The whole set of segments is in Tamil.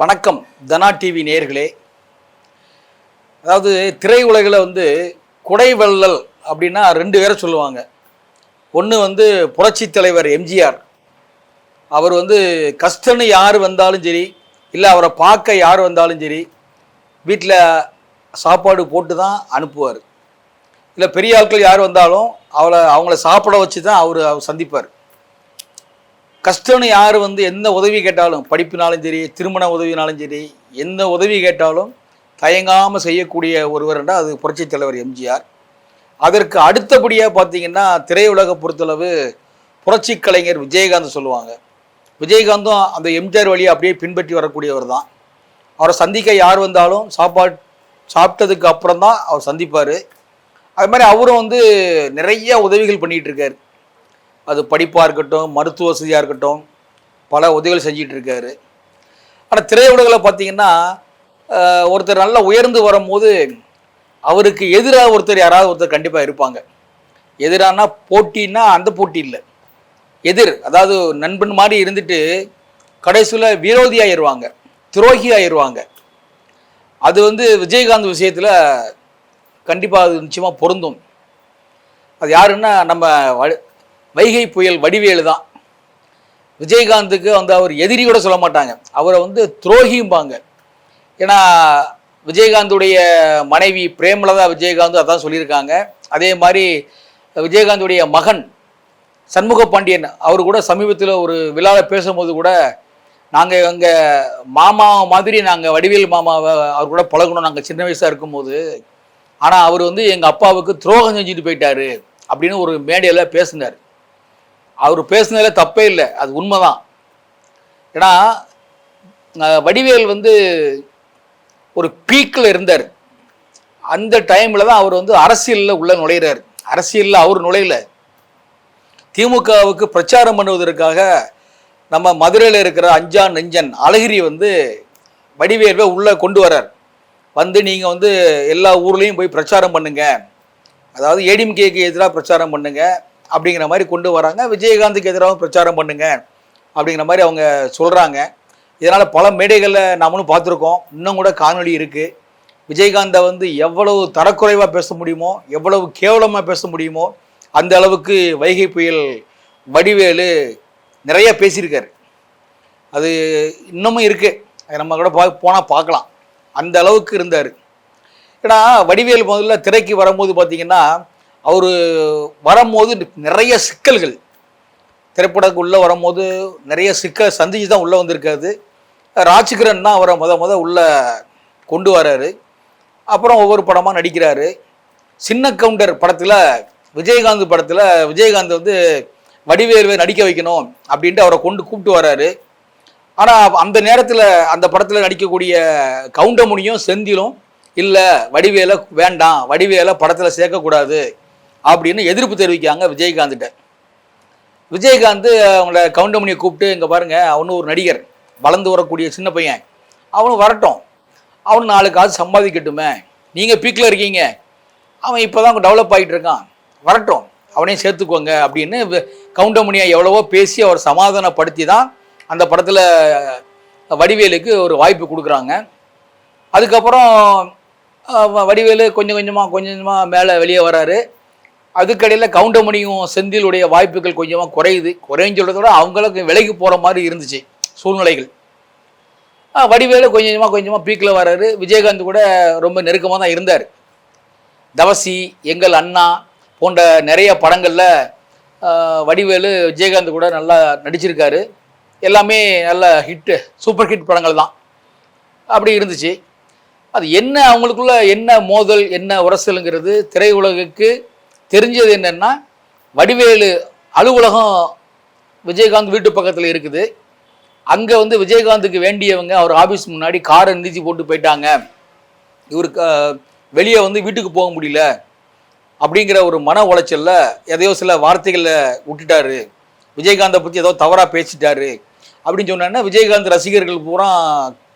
வணக்கம். தனா டிவி நேர்களே அதாவது திரையுலகில் வந்து குடைவள்ளல் அப்படின்னா ரெண்டு பேரை சொல்லுவாங்க. ஒன்று வந்து புரட்சித் தலைவர் எம்ஜிஆர். அவர் வந்து கஷ்டன்னு யார் வந்தாலும் சரி இல்லை அவரை பார்க்க யார் வந்தாலும் சரி வீட்டில் சாப்பாடு போட்டு தான் அனுப்புவார். இல்லை பெரிய ஆட்கள் யார் வந்தாலும் அவளை அவங்கள சாப்பிட வச்சு தான் அவர் அவர் சந்திப்பார். கஷ்டம்னு யார் வந்து எந்த உதவி கேட்டாலும் படிப்பினாலும் சரி திருமண உதவினாலும் சரி எந்த உதவி கேட்டாலும் தயங்காமல் செய்யக்கூடிய ஒருவர் என்றால் அது புரட்சித் தலைவர் எம்ஜிஆர். அதற்கு அடுத்தபடியாக பார்த்தீங்கன்னா திரையுலக பொறுத்தளவு புரட்சி கலைஞர் விஜயகாந்த் சொல்லுவாங்க. விஜயகாந்தும் அந்த எம்ஜிஆர் வழியை அப்படியே பின்பற்றி வரக்கூடியவர் தான். அவரை சந்திக்க யார் வந்தாலும் சாப்பாடு சாப்பிட்டதுக்கு அப்புறம் தான் அவர் சந்திப்பார். அது மாதிரி அவரும் வந்து நிறைய உதவிகள் பண்ணிகிட்டு இருக்காரு. அது படிப்பாக இருக்கட்டும் மருத்துவ வசதியாக இருக்கட்டும் பல உதவிகள் செஞ்சிகிட்டு இருக்காரு ஆனால் திரையுலகில் பார்த்தீங்கன்னா ஒருத்தர் நல்லா உயர்ந்து வரும்போது அவருக்கு எதிராக ஒருத்தர் யாராவது ஒருத்தர் கண்டிப்பாக இருப்பாங்க. எதிரானா போட்டின்னா அந்த போட்டி இல்லை. எதிர் அதாவது நண்பன் மாதிரி இருந்துட்டு கடைசியில் விரோதி ஆயிடுவாங்க துரோகி ஆயிடுவாங்க அது வந்து விஜயகாந்த் விஷயத்தில் கண்டிப்பாக அது நிச்சயமாக பொருந்தும். அது யாருன்னா நம்ம வ- வைகை புயல் வடிவேலு தான். விஜயகாந்துக்கு வந்து அவர் எதிரி கூட சொல்ல மாட்டாங்க. அவரை வந்து துரோகிம்பாங்க ஏன்னா விஜயகாந்துடைய மனைவி பிரேமலதா விஜயகாந்த் அதான் சொல்லியிருக்காங்க. அதே மாதிரி விஜயகாந்துடைய மகன் சண்முக பாண்டியன் அவர் கூட சமீபத்தில் ஒரு விழாவில் பேசும்போது கூட நாங்கள் எங்கள் மாமா மாதிரி நாங்கள் வடிவேல் மாமாவை அவர் கூட பழகணும். நாங்கள் சின்ன வயசாக இருக்கும்போது. ஆனால் அவர் வந்து எங்கள் அப்பாவுக்கு துரோகம் செஞ்சுட்டு போயிட்டாரு. அப்படின்னு ஒரு மேடையில் பேசினார். அவர் பேசுனதில் தப்பே இல்லை. அது உண்மைதான். ஏன்னா வடிவேல் வந்து ஒரு பீக்கில் இருந்தார். அந்த டைமில் தான் அவர் வந்து அரசியலில் உள்ள நுழையிறார். அரசியலில் அவர் நுழையல. திமுகவுக்கு பிரச்சாரம் பண்ணுவதற்காக நம்ம மதுரையில் இருக்கிற அஞ்சான் நெஞ்சன் அழகிரி வந்து வடிவேல்வை உள்ளே கொண்டு வரார் வந்து நீங்கள் வந்து எல்லா ஊர்லேயும் போய் பிரச்சாரம் பண்ணுங்க. அதாவது ஏடிஎம்கேக்கு எதிராக பிரச்சாரம் பண்ணுங்கள் அப்படிங்கிற மாதிரி கொண்டு வராங்க. விஜயகாந்துக்கு எதிராகவும் பிரச்சாரம் பண்ணுங்க அப்படிங்கிற மாதிரி அவங்க சொல்கிறாங்க இதனால் பல மேடைகளில் நாமளும் பார்த்துருக்கோம். இன்னும் கூட காணொளி இருக்குது விஜயகாந்தை வந்து எவ்வளவு தரக்குறைவாக பேச முடியுமோ எவ்வளவு கேவலமாக பேச முடியுமோ அந்த அளவுக்கு வைகை புயல் வடிவேலு நிறைய பேசியிருக்காரு. அது இன்னமும் இருக்குது அது நம்ம கூட பா போனால் பார்க்கலாம். அந்த அளவுக்கு இருந்தார். ஏன்னா வடிவேல் முதல்ல திரைக்கு வரும்போது பார்த்திங்கன்னா அவர் வரும்போது நிறைய சிக்கல்கள். திரைப்படத்துக்கு உள்ளே வரும்போது நிறைய சிக்கல் சந்திச்சு தான் உள்ளே வந்திருக்காது ராஜ்கிரண் தான் அவரை முத முத உள்ளே கொண்டு வராரு. அப்புறம் ஒவ்வொரு படமாக நடிக்கிறாரு. சின்ன கவுண்டர் படத்தில் விஜயகாந்த் படத்தில் விஜயகாந்த் வந்து வடிவேலுவை நடிக்க வைக்கணும் அப்படின்ட்டு அவரை கொண்டு கூப்பிட்டு வராரு. ஆனால் அந்த நேரத்தில் அந்த படத்தில் நடிக்கக்கூடிய கவுண்டமுனியும் செந்திலும் இல்லை வடிவேலை வேண்டாம். வடிவேலை படத்தில் சேர்க்கக்கூடாது. அப்படின்னு எதிர்ப்பு தெரிவிக்காங்க விஜயகாந்த்கிட்ட. விஜயகாந்த் அவங்கள கவுண்டமணியை கூப்பிட்டு இங்கே பாருங்கள் அவனு ஒரு நடிகர் வளர்ந்து வரக்கூடிய சின்ன பையன். அவனும் வரட்டும். அவனு நாலு காசு சம்பாதிக்கட்டுமே. நீங்கள் பீக்கில் இருக்கீங்க. அவன் இப்போ தான் டெவலப் ஆகிட்டு இருக்கான். வரட்டும். அவனையும் சேர்த்துக்கோங்க. அப்படின்னு கவுண்டமணியை எவ்வளவோ பேசி அவர் சமாதானப்படுத்தி தான் அந்த படத்தில் வடிவேலுக்கு ஒரு வாய்ப்பு கொடுக்குறாங்க. அதுக்கப்புறம் வடிவேலு கொஞ்சம் கொஞ்சமாக கொஞ்சம் கொஞ்சமாக மேலே வெளியே வராரு. அதுக்கடையில் கவுண்டமணியும் செந்திலுடைய வாய்ப்புகள் கொஞ்சமாக குறையுது. குறைன்னு சொல்கிறத விட அவங்களுக்கு விலைக்கு போகிற மாதிரி இருந்துச்சு சூழ்நிலைகள். வடிவேலு கொஞ்சம் கொஞ்சமாக கொஞ்சமாக பீக்கில் வர்றாரு விஜயகாந்த் கூட ரொம்ப நெருக்கமாக தான் இருந்தார். தவசி எங்கள் அண்ணா போன்ற நிறைய படங்களில் வடிவேலு விஜயகாந்த் கூட நல்லா நடிச்சிருக்காரு. எல்லாமே நல்ல ஹிட்டு சூப்பர் ஹிட் படங்கள் தான். அப்படி இருந்துச்சு. அது என்ன அவங்களுக்குள்ள என்ன மோதல் என்ன உரசலுங்கிறது திரையுலகுக்கு தெரிஞ்சது என்னென்னா வடிவேலு அலுவலகம் விஜயகாந்த் வீட்டு பக்கத்தில் இருக்குது. அங்கே வந்து விஜயகாந்துக்கு வேண்டியவங்க அவர் ஆஃபீஸ் முன்னாடி காரை நிறுத்தி போட்டு போயிட்டாங்க. இவருக்கு வெளியே வந்து வீட்டுக்கு போக முடியல. அப்படிங்கிற ஒரு மன உளைச்சலில் எதையோ சில வார்த்தைகளை விட்டுட்டாரு. விஜயகாந்தை பற்றி ஏதோ தவறாக பேசிட்டாரு. அப்படின்னு சொன்னோன்னா விஜயகாந்த் ரசிகர்கள் பூரா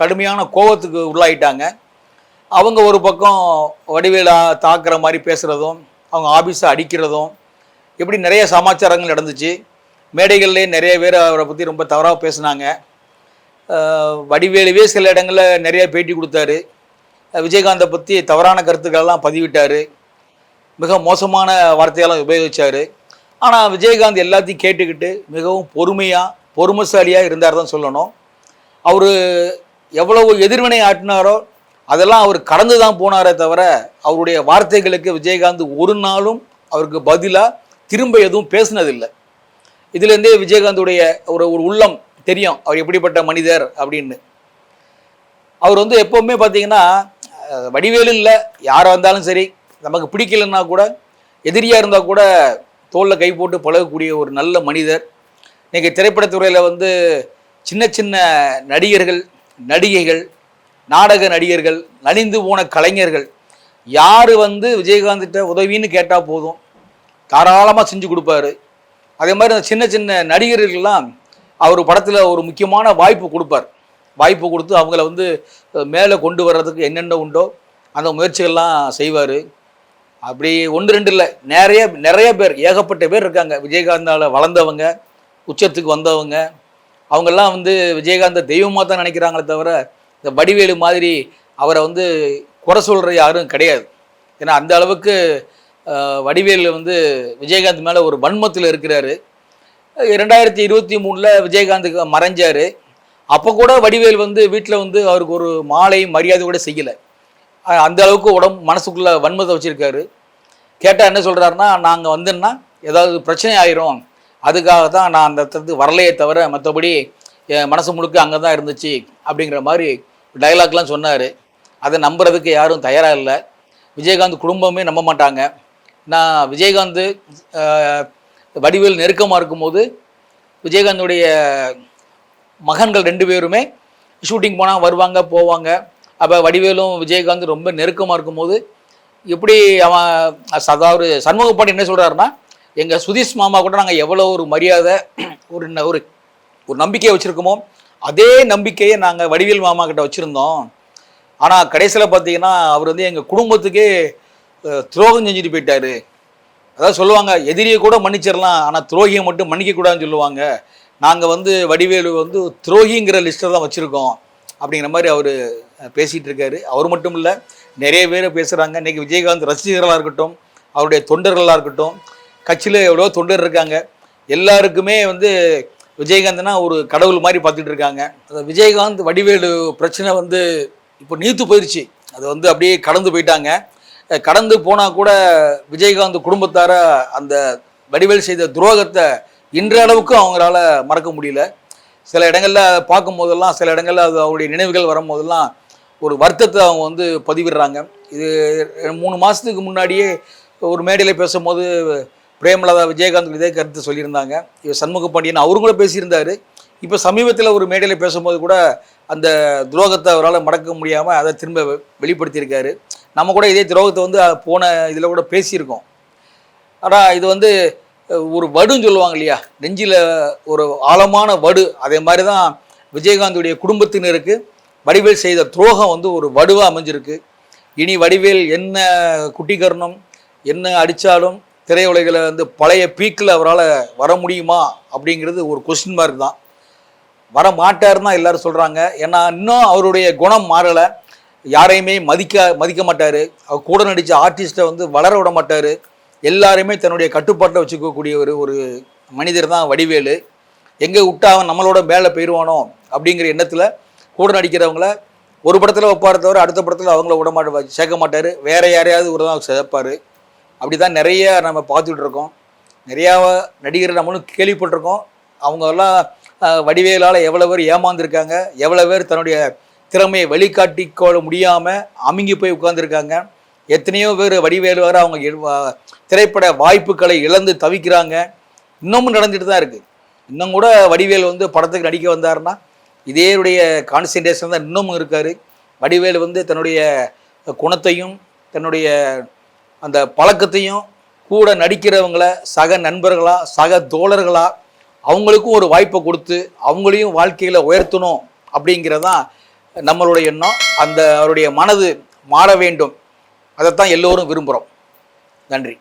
கடுமையான கோபத்துக்கு உள்ளாயிட்டாங்க. அவங்க ஒரு பக்கம் வடிவேலா தாக்குற மாதிரி பேசுகிறதும் அவங்க ஆபீஸை அடிக்கிறதும் இப்படி நிறைய சமாச்சாரங்கள் நடந்துச்சு. மேடைகள்லேயே நிறைய பேர் அவரை பற்றி ரொம்ப தவறாக பேசுனாங்க. வடிவேலுவே சில இடங்களில் நிறைய பேட்டி கொடுத்தாரு. விஜயகாந்தை பற்றி தவறான கருத்துக்களெல்லாம் பதிவிட்டார். மிக மோசமான வார்த்தையெல்லாம் உபயோகிச்சார். ஆனால் விஜயகாந்த் எல்லாத்தையும் கேட்டுக்கிட்டு மிகவும் பொறுமையாக பொறுமைசாலியாக இருந்தார் தான் சொல்லணும். அவர் எவ்வளவு எதிர்வினை ஆட்டினாரோ அதெல்லாம் அவர் கடந்து தான் போனாரே தவிர அவருடைய வார்த்தைகளுக்கு விஜயகாந்த் ஒரு நாளும் அவருக்கு பதிலாக திரும்ப எதுவும் பேசினதில்லை. இதுலேருந்தே விஜயகாந்துடைய ஒரு ஒரு உள்ளம் தெரியும் அவர் எப்படிப்பட்ட மனிதர் அப்படின்னு. அவர் வந்து எப்போவுமே பார்த்தீங்கன்னா வடிவேலு இல்லை யாராக இருந்தாலும் சரி நமக்கு பிடிக்கலன்னா கூட எதிரியாக இருந்தால் கூட தோளில் கை போட்டு பழகக்கூடிய ஒரு நல்ல மனிதர். இன்னைக்கு திரைப்படத்துறையில் வந்து சின்ன சின்ன நடிகர்கள் நடிகைகள் நாடக நடிகர்கள் நலிந்து போன கலைஞர்கள் யார் வந்து விஜயகாந்த்கிட்ட உதவின்னு கேட்டால் போதும். தாராளமாக செஞ்சு கொடுப்பாரு. அதே மாதிரி அந்த சின்ன சின்ன நடிகர்கள்லாம் அவர் படத்தில் ஒரு முக்கியமான வாய்ப்பு கொடுப்பார். வாய்ப்பு கொடுத்து அவங்கள வந்து மேலே கொண்டு வர்றதுக்கு என்னென்ன உண்டோ அந்த முயற்சிகள்லாம் செய்வார். அப்படி ஒன்று ரெண்டு இல்லை. நிறைய நிறைய பேர் ஏகப்பட்ட பேர் இருக்காங்க. விஜயகாந்தால் வளர்ந்தவங்க உச்சத்துக்கு வந்தவங்க. அவங்கெல்லாம் வந்து விஜயகாந்த தெய்வமாக தான் நினைக்கிறாங்களே தவிர இந்த வடிவேலு மாதிரி அவரை வந்து குறை சொல்கிற யாரும் கிடையாது. ஏன்னா அந்த அளவுக்கு வடிவேலு வந்து விஜயகாந்த் மேலே ஒரு வன்மத்தில் இருக்கிறாரு. ரெண்டாயிரத்தி இருபத்தி மூணில் விஜயகாந்துக்கு மறைஞ்சார். அப்போ கூட வடிவேல் வந்து வீட்டில் வந்து அவருக்கு ஒரு மாலை மரியாதை கூட செய்யலை. அந்த அளவுக்கு உடம்பு மனசுக்குள்ளே வன்மத்தை வச்சுருக்காரு. கேட்டால் என்ன சொல்கிறாருன்னா நாங்கள் வந்தோன்னா ஏதாவது பிரச்சனை ஆயிரும். அதுக்காக தான் நான் அந்த இடத்துக்கு வரலையே தவிர மற்றபடி என் மனசு முழுக்க அங்கே தான் இருந்துச்சு. அப்படிங்கிற மாதிரி டைலாக்லாம் சொன்னார். அதை நம்புறதுக்கு யாரும் தயாராக இல்லை. விஜயகாந்த் குடும்பமே நம்ப மாட்டாங்க. நான் விஜயகாந்த் வடிவேல் நெருக்கமாக இருக்கும்போது விஜயகாந்துடைய மகன்கள் ரெண்டு பேருமே ஷூட்டிங் போனால் வருவாங்க போவாங்க. அப்போ வடிவேலும் விஜயகாந்த் ரொம்ப நெருக்கமாக இருக்கும்போது எப்படி அவன் அதாவது சண்முக என்ன சொல்கிறாருன்னா எங்கள் சுதீஷ் மாமா கூட நாங்கள் எவ்வளோ ஒரு மரியாதை ஒரு ஒரு ஒரு நம்பிக்கையை வச்சுருக்கோமோ அதே நம்பிக்கையை நாங்கள் வடிவேல் மாமா கிட்ட வச்சுருந்தோம். ஆனால் கடைசியில் பார்த்தீங்கன்னா அவர் வந்து எங்கள் குடும்பத்துக்கே துரோகம் செஞ்சுட்டு போயிட்டாரு. அதாவது சொல்லுவாங்க எதிரியை கூட மன்னிச்சிடலாம் ஆனால் துரோகியை மட்டும் மன்னிக்கக்கூடாதுன்னு சொல்லுவாங்க. நாங்கள் வந்து வடிவேலு வந்து துரோகிங்கிற லிஸ்ட்டில் தான் வச்சுருக்கோம். அப்படிங்கிற மாதிரி அவர் பேசிகிட்டு இருக்காரு. அவர் மட்டும் இல்லை நிறைய பேர் பேசுகிறாங்க இன்றைக்கி விஜயகாந்த் ரசிகர்களாக இருக்கட்டும் அவருடைய தொண்டர்களாக இருக்கட்டும் கட்சியில் எவ்வளோ தொண்டர் இருக்காங்க. எல்லாருக்குமே வந்து விஜயகாந்த்னா ஒரு கடவுள் மாதிரி பார்த்துட்டு இருக்காங்க. அந்த விஜயகாந்த் வடிவேலு பிரச்சனை வந்து இப்போ நீத்து போயிடுச்சு அது வந்து அப்படியே கடந்து போயிட்டாங்க. கடந்து போனால் கூட விஜயகாந்த் குடும்பத்தார அந்த வடிவேல் செய்த துரோகத்தை இன்றளவுக்கு அவங்களால மறக்க முடியல. சில இடங்களில் பார்க்கும் போதெல்லாம் சில இடங்களில் அது அவருடைய நினைவுகள் வரும்போதெல்லாம் ஒரு வருத்தத்தை அவங்க வந்து பதிவிடுறாங்க. இது மூணு மாதத்துக்கு முன்னாடியே ஒரு மேடையில் பேசும்போது பிரேமலதா விஜயகாந்த் இதே கருத்து சொல்லியிருந்தாங்க. இவர் சண்முக பாண்டியன் அவரும் கூட பேசியிருந்தாரு. இப்போ சமீபத்தில் ஒரு மேடையில் பேசும்போது கூட அந்த துரோகத்தை அவரால் மறக்க முடியாமல் அதை திரும்ப வெ- வெளிப்படுத்தியிருக்காரு. நம்ம கூட இதே துரோகத்தை வந்து போன இதில் கூட பேசியிருக்கோம். ஆனால் இது வந்து ஒரு வடுன்னு சொல்லுவாங்க இல்லையா? நெஞ்சில் ஒரு ஆழமான வடு. அதே மாதிரி தான் விஜயகாந்துடைய குடும்பத்தினருக்கு வடிவேல் செய்த துரோகம் வந்து ஒரு வடுவாக அமைஞ்சிருக்கு. இனி வடிவேல் என்ன குட்டிகரணம் என்ன அடித்தாலும் திரையுலகில் வந்து பழைய பீக்கில் அவரால் வர முடியுமா அப்படிங்கிறது ஒரு கொஸ்டின் மார்க் தான். வர மாட்டார்னு தான் எல்லாரும் சொல்கிறாங்க ஏன்னா இன்னும் அவருடைய குணம் மாறலை. யாரையுமே மதிக்க மதிக்க மாட்டார். அவர் கூட நடித்த ஆர்டிஸ்ட்டை வந்து வளர விட மாட்டார். எல்லாருமே தன்னுடைய கட்டுப்பாட்டில் வச்சுக்கக்கூடிய ஒரு ஒரு மனிதர் தான் வடிவேலு. எங்கே விட்டா அவன் நம்மளோட மேலே போயிடுவானோ அப்படிங்கிற எண்ணத்தில் கூட நடிக்கிறவங்கள ஒரு படத்தில் வைப்பார் தவிர அடுத்த படத்தில் அவங்கள விட மாட்ட சேர்க்க மாட்டார். வேறு யாரையாவது ஒரு தான் சேர்ப்பார் அப்படி தான் நிறைய நம்ம பார்த்துட்டு இருக்கோம். நிறையா நடிகர் நம்மளும் கேள்விப்பட்டிருக்கோம். அவங்கெல்லாம் வடிவேலால் எவ்வளோ பேர் ஏமாந்துருக்காங்க எவ்வளோ பேர் தன்னுடைய திறமையை வெளிக்காட்டிக்கொள்ள முடியாமல் அமுங்கி போய் உட்காந்துருக்காங்க எத்தனையோ பேர் வடிவேலு வர அவங்க திரைப்பட வாய்ப்புகளை இழந்து தவிக்கிறாங்க. இன்னமும் நடந்துட்டு தான் இருக்குது இன்னும் கூட வடிவேல் வந்து படத்துக்கு நடிக்க வந்தாருன்னா இதேடைய கான்சன்ட்ரேஷன் தான் இன்னமும் இருக்கார். வடிவேல் வந்து தன்னுடைய குணத்தையும் தன்னுடைய அந்த பழக்கத்தையும் கூட நடிக்கிறவங்கள சக நண்பர்களாக சக தோழர்களாக அவங்களுக்கும் ஒரு வாய்ப்பை கொடுத்து அவங்களையும் வாழ்க்கையில் உயர்த்தணும் அப்படிங்கிறதான் நம்மளுடைய எண்ணம். அந்த அவருடைய மனது மாற வேண்டும். அதைத்தான் எல்லோரும் விரும்புகிறோம் நன்றி.